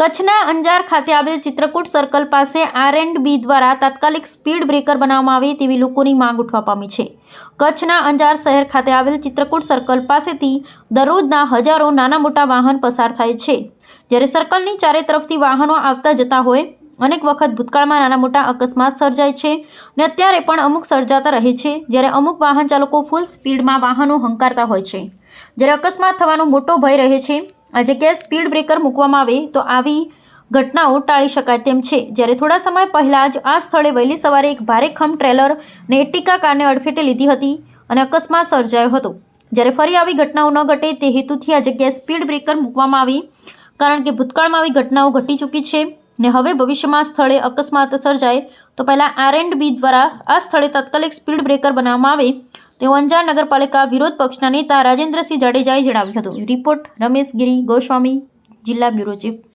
કચ્છના અંજાર ખાતે આવેલ ચિત્રકૂટ સર્કલ પાસે આર એન્ડ બી દ્વારા તાત્કાલિક સ્પીડ બ્રેકર બનાવવામાં આવે તેવી લોકોની માંગ ઉઠવા પામી છે. કચ્છના અંજાર શહેર ખાતે આવેલ ચિત્રકૂટ સર્કલ પાસેથી દરરોજના હજારો નાના મોટા વાહન પસાર થાય છે. જ્યારે સર્કલની ચારે તરફથી વાહનો આવતા જતા હોય, અનેક વખત ભૂતકાળમાં નાના મોટા અકસ્માત સર્જાય છે ને અત્યારે પણ અમુક સર્જાતા રહે છે. જ્યારે અમુક વાહન ચાલકો ફૂલ સ્પીડમાં વાહનો હંકારતા હોય છે. જ્યારે અકસ્માત થવાનો મોટો ભય રહે છે આ જગ્યાએ સ્પીડ બ્રેકર મૂકવામાં આવે તો આવી ઘટનાઓ ટાળી શકાય તેમ છે. જ્યારે થોડા સમય પહેલાં જ આ સ્થળે વહેલી સવારે એક ભારે ખમ ટ્રેલર ને એર્ટિકા કારને અડફેટે લીધી હતી અને અકસ્માત સર્જાયો હતો. જ્યારે ફરી આવી ઘટનાઓ ન ઘટે તે હેતુથી આ જગ્યાએ સ્પીડ બ્રેકર મૂકવામાં આવી કારણ કે ભૂતકાળમાં આવી ઘટનાઓ ઘટી ચૂકી છે ને હવે ભવિષ્યમાં સ્થળે અકસ્માત સર્જાય તો પહેલાં આર એન્ડ બી દ્વારા આ સ્થળે તાત્કાલિક સ્પીડ બ્રેકર બનાવવામાં આવે તેવું અંજાર નગરપાલિકા વિરોધ પક્ષના નેતા રાજેન્દ્રસિંહ જાડેજાએ જણાવ્યું હતું. રિપોર્ટ રમેશ ગિરી, ગોસ્વામી, જિલ્લા બ્યુરો ચીફ